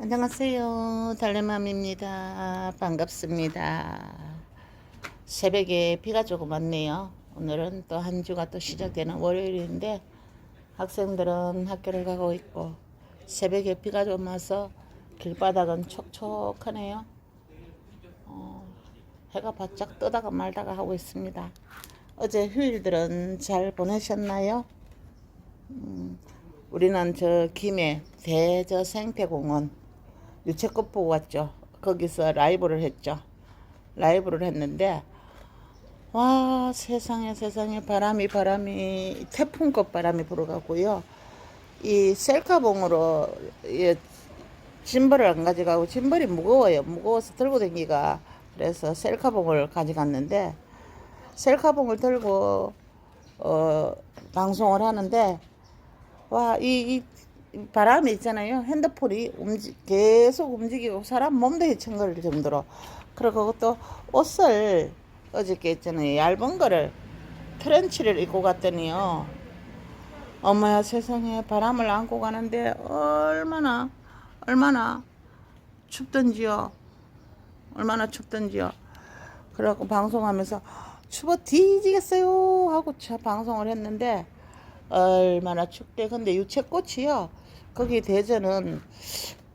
안녕하세요. 달래맘입니다. 반갑습니다. 새벽에 비가 조금 왔네요. 오늘은 또 한 주가 또 시작되는 월요일인데 학생들은 학교를 가고 있고 새벽에 비가 좀 와서 길바닥은 촉촉하네요. 어, 해가 바짝 뜨다가 말다가 하고 있습니다. 어제 휴일들은 잘 보내셨나요? 음, 우리는 저 김해 대저 생태공원 유채꽃 보고 왔죠. 거기서 라이브를 했죠. 라이브를 했는데 와 세상에 세상에 바람이 바람이 태풍급 바람이 불어가고요. 이 셀카봉으로 이 짐벌을 안 가져가고 짐벌이 무거워요. 무거워서 들고 다니기가 그래서 셀카봉을 가져갔는데 셀카봉을 들고 어 방송을 하는데 와, 이, 이 바람이 있잖아요. 핸드폰이 움직, 계속 움직이고 사람 몸도 헤청거릴 정도로. 그리고 그것도 옷을 어저께 있잖아요. 얇은 거를 트렌치를 입고 갔더니요. 어머야 세상에 바람을 안고 가는데 얼마나, 얼마나 춥던지요. 얼마나 춥던지요. 그래갖고 방송하면서 추워 뒤지겠어요 하고 차 방송을 했는데 얼마나 춥대. 근데 유채꽃이요. 거기 대전은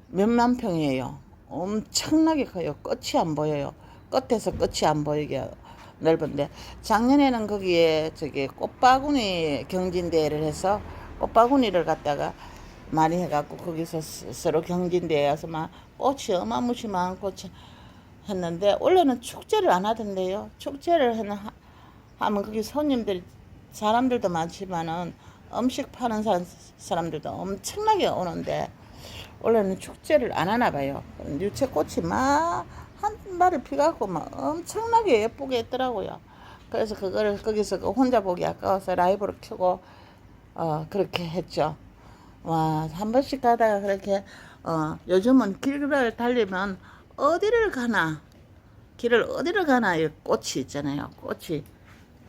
몇만 평이에요. 엄청나게 커요. 끝이 안 보여요. 끝에서 끝이 안 보이게 넓은데 작년에는 거기에 저기 꽃바구니 경진대회를 해서 꽃바구니를 갖다가 많이 해갖고 거기서 스- 서로 경진대회에서 막 꽃이 어마무시 많고 참 했는데 원래는 축제를 안 하던데요. 축제를 하는 하- 하면 거기 손님들 사람들도 많지만은 음식 파는 사, 사람들도 엄청나게 오는데 원래는 축제를 안 하나 봐요. 유채꽃이 막한 발을 피갖고 막 엄청나게 예쁘게 했더라고요. 그래서 그거를 거기서 그 혼자 보기 아까워서 라이브를 켜고 어 그렇게 했죠. 와, 한 번씩 가다가 그렇게, 어, 요즘은 길을 달리면 어디를 가나, 길을 어디를 가나, 이 꽃이 있잖아요. 꽃이,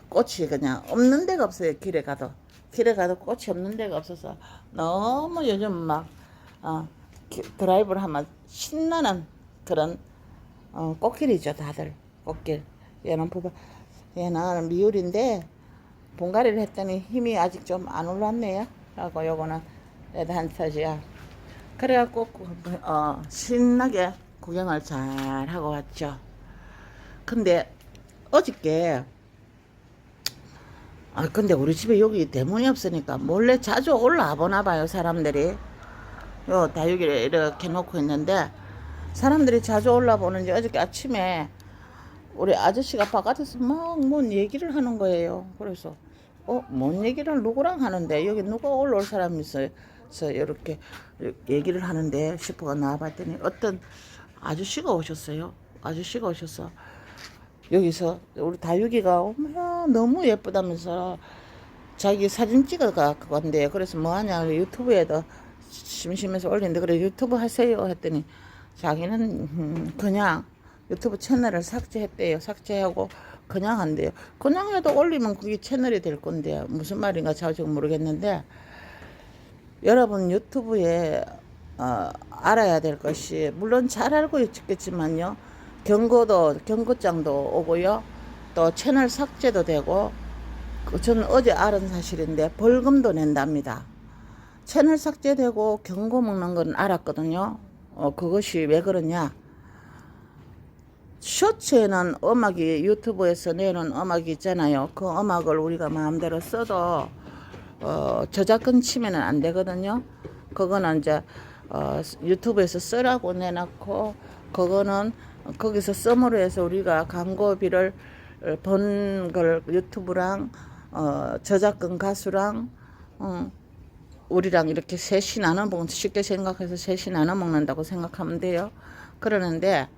꽃이 그냥 없는 데가 없어요. 길에 가도. 길에 가도 꽃이 없는 데가 없어서 너무 요즘 막, 어, 기- 드라이브를 하면 신나는 그런, 어, 꽃길이죠. 다들. 꽃길. 얘는 부바, 얘는 미율인데, 봉가리를 했더니 힘이 아직 좀 안 올랐네요. 라고 요거는 레드 한타지야. 그래갖고 어, 신나게 구경을 잘 하고 왔죠. 근데 어저께 아 근데 우리 집에 여기 대문이 없으니까 몰래 자주 올라와 보나 봐요 사람들이. 요 다육이를 이렇게 놓고 있는데 사람들이 자주 올라 보는지 어저께 아침에 우리 아저씨가 바깥에서 막 뭔 얘기를 하는 거예요. 그래서 어, 뭔 얘기를 누구랑 하는데 여기 누가 올라올 사람이 있어요. 그래서 이렇게 얘기를 하는데 싶어가 나와봤더니 어떤 아저씨가 오셨어요. 아저씨가 오셔서 여기서 우리 다육이가 어머야 너무 예쁘다면서 자기 사진 찍어가 그건데 그래서 뭐하냐 유튜브에도 심심해서 올리는데 그래 유튜브 하세요. 했더니 자기는 음, 그냥 유튜브 채널을 삭제했대요. 삭제하고 그냥 한대요. 그냥 해도 올리면 그게 채널이 될 건데 무슨 말인가 잘 지금 모르겠는데 여러분 유튜브에 어, 알아야 될 것이 물론 잘 알고 있겠지만요 경고도 경고장도 오고요. 또 채널 삭제도 되고 그 저는 어제 알은 사실인데 벌금도 낸답니다. 채널 삭제되고 경고 먹는 건 알았거든요. 어, 그것이 왜 그러냐? 쇼츠에는 음악이 유튜브에서 내는 음악이 있잖아요. 그 음악을 우리가 마음대로 써도 어, 저작권 침해는 안 되거든요. 그거는 이제 어, 유튜브에서 쓰라고 내놨고 그거는 거기서 썸으로 해서 우리가 광고비를 어, 번걸 유튜브랑 어, 저작권 가수랑 어, 우리랑 이렇게 셋이 나눠 먹는 쉽게 생각해서 셋이 나눠 먹는다고 생각하면 돼요. 그러는데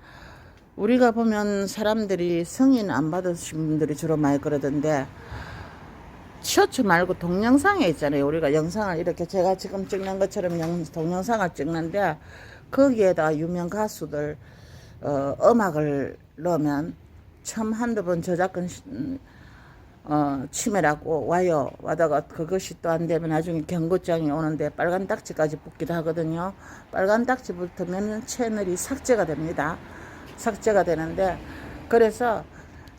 우리가 보면 사람들이 승인 안 받으신 분들이 주로 많이 그러던데 셔츠 말고 동영상에 있잖아요. 우리가 영상을 이렇게 제가 지금 찍는 것처럼 영, 동영상을 찍는데 거기에다 유명 가수들 어, 음악을 넣으면 처음 한두 번 저작권 어, 치매라고 와요. 와다가 그것이 또 안 되면 나중에 경고장이 오는데 빨간 딱지까지 붙기도 하거든요. 빨간 딱지 붙으면 채널이 삭제가 됩니다. 삭제가 되는데 그래서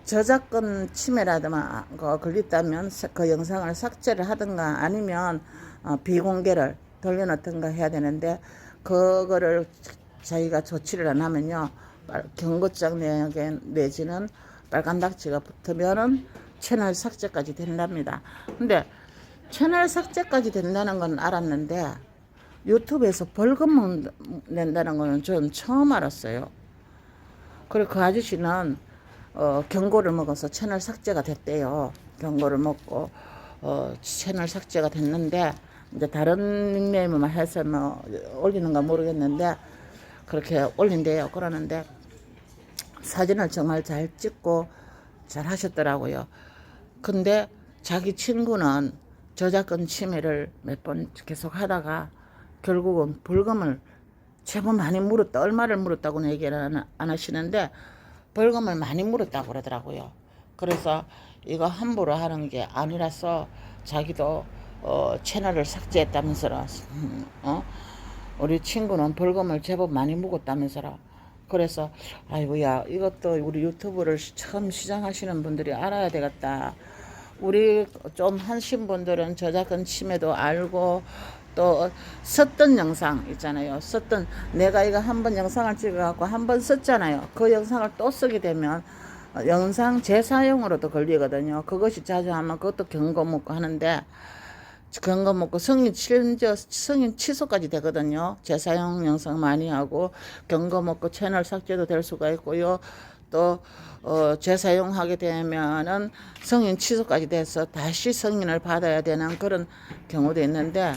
저작권 침해라든가 그 걸렸다면 사- 그 영상을 삭제를 하든가 아니면 어, 비공개를 돌려놓든가 해야 되는데 그거를 자기가 조치를 안 하면요 빨- 경고장 내게 내지는 빨간 딱지가 붙으면은 채널 삭제까지 된답니다. 근데 채널 삭제까지 된다는 건 알았는데 유튜브에서 벌금 낸다는 거는 저는 처음 알았어요. 그리고 그 아저씨는 어, 경고를 먹어서 채널 삭제가 됐대요. 경고를 먹고 어, 채널 삭제가 됐는데 이제 다른 닉네임만 해서 뭐 올리는가 모르겠는데 그렇게 올린대요. 그러는데 사진을 정말 잘 찍고 잘 하셨더라고요. 근데 자기 친구는 저작권 침해를 몇 번 계속 하다가 결국은 벌금을 제법 많이 물었다. 얼마를 물었다고는 얘기를 안, 안 하시는데 벌금을 많이 물었다고 그러더라고요. 그래서 이거 함부로 하는 게 아니라서 자기도 어, 채널을 삭제했다면서라. 음, 어? 우리 친구는 벌금을 제법 많이 묵었다면서라. 그래서 아이고야 이것도 우리 유튜브를 시- 처음 시작하시는 분들이 알아야 되겠다. 우리 좀 하신 분들은 저작권 침해도 알고 또 썼던 영상 있잖아요. 썼던 내가 이거 한 번 영상을 찍어갖고 한 번 썼잖아요. 그 영상을 또 쓰게 되면 어, 영상 재사용으로도 걸리거든요. 그것이 자주 하면 그것도 경고 묻고 하는데 경고 묻고 성인 심지어 성인 취소까지 되거든요. 재사용 영상 많이 하고 경고 묻고 채널 삭제도 될 수가 있고요. 또 어, 재사용하게 되면은 성인 취소까지 돼서 다시 승인을 받아야 되는 그런 경우도 있는데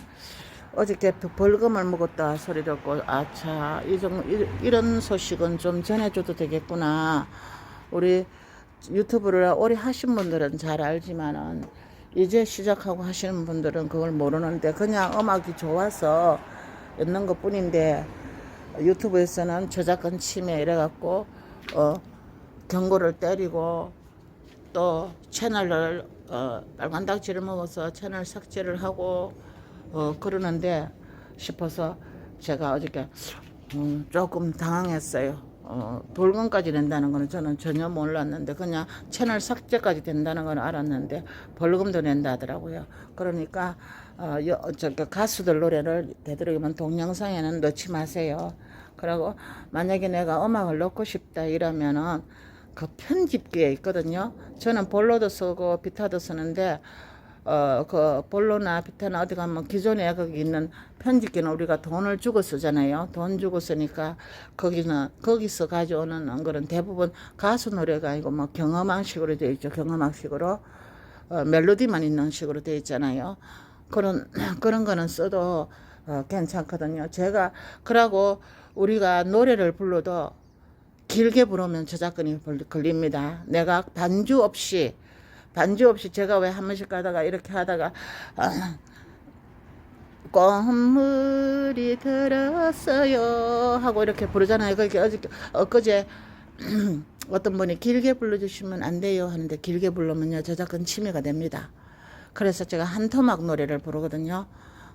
어저께 또 벌금을 먹었다 소리 듣고 아차 이 정, 이- 이런 소식은 좀 전해줘도 되겠구나 우리 유튜브를 오래 하신 분들은 잘 알지만은 이제 시작하고 하시는 분들은 그걸 모르는데 그냥 음악이 좋아서 있는 것 뿐인데 유튜브에서는 저작권 침해 이래갖고 어 경고를 때리고 또 채널을 어, 빨간 닥지를 먹어서 채널 삭제를 하고 어, 그러는데 싶어서 제가 어저께 음, 조금 당황했어요. 어, 벌금까지 낸다는 거는 저는 전혀 몰랐는데 그냥 채널 삭제까지 된다는 건 알았는데 벌금도 낸다 하더라고요. 그러니까 어, 여, 저, 그 가수들 노래를 되도록이면 동영상에는 넣지 마세요. 그리고 만약에 내가 음악을 넣고 싶다 이러면은 그 편집기에 있거든요. 저는 볼로도 쓰고 비타도 쓰는데 어 그 볼로나 비타나 어디 가면 기존에 거기 있는 편집기는 우리가 돈을 주고 쓰잖아요. 돈 주고 쓰니까 거기는 거기서 가져오는 그런 대부분 가수 노래가 아니고 뭐 경험학식으로 되어 있죠. 경험학식으로 어, 멜로디만 있는 식으로 되어 있잖아요. 그런 그런 거는 써도 어, 괜찮거든요. 제가 그러고 우리가 노래를 불러도 길게 부르면 저작권이 걸- 걸립니다. 내가 반주 없이 반주 없이 제가 왜 한 번씩 가다가 이렇게 하다가 아, 꽃물이 들었어요 하고 이렇게 부르잖아요. 그게 어저께 엊그제 어떤 분이 길게 불러주시면 안 돼요 하는데 길게 부르면요 저작권 침해가 됩니다. 그래서 제가 한 토막 노래를 부르거든요.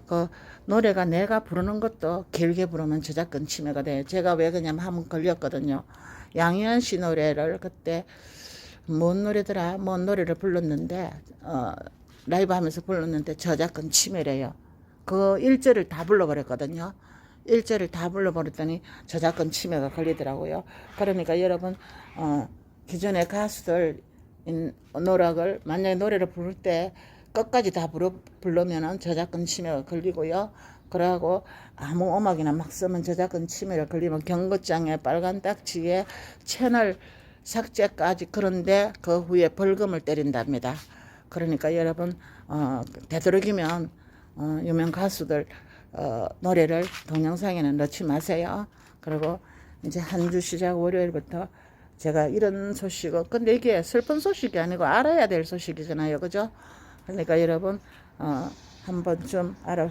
그 노래가 내가 부르는 것도 길게 부르면 저작권 침해가 돼요. 제가 왜 그냐면 한번 걸렸거든요. 양희은 씨 노래를 그때 뭔 노래더라? 뭔 노래를 불렀는데 어, 라이브 하면서 불렀는데 저작권 침해래요. 그 1절을 다 불러버렸거든요. 1절을 다 불러버렸더니 저작권 침해가 걸리더라고요. 그러니까 여러분 어, 기존의 가수들 인- 노력을 만약에 노래를 부를 때 끝까지 다 부르, 부르면은 저작권 침해가 걸리고요. 그러고 아무 음악이나 막 쓰면 저작권 침해가 걸리면 경고장에 빨간 딱지에 채널 삭제까지 그런데 그 후에 벌금을 때린답니다. 그러니까 여러분 어, 되도록이면 어, 유명 가수들 어, 노래를 동영상에는 넣지 마세요. 그리고 이제 한 주 시작 월요일부터 제가 이런 소식을 근데 이게 슬픈 소식이 아니고 알아야 될 소식이잖아요, 그죠? 그러니까 여러분 어, 한 번쯤 알아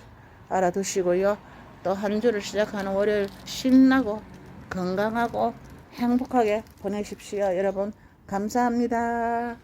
알아두시고요. 또 한 주를 시작하는 월요일 신나고 건강하고 행복하게 보내십시오, 여러분. 감사합니다.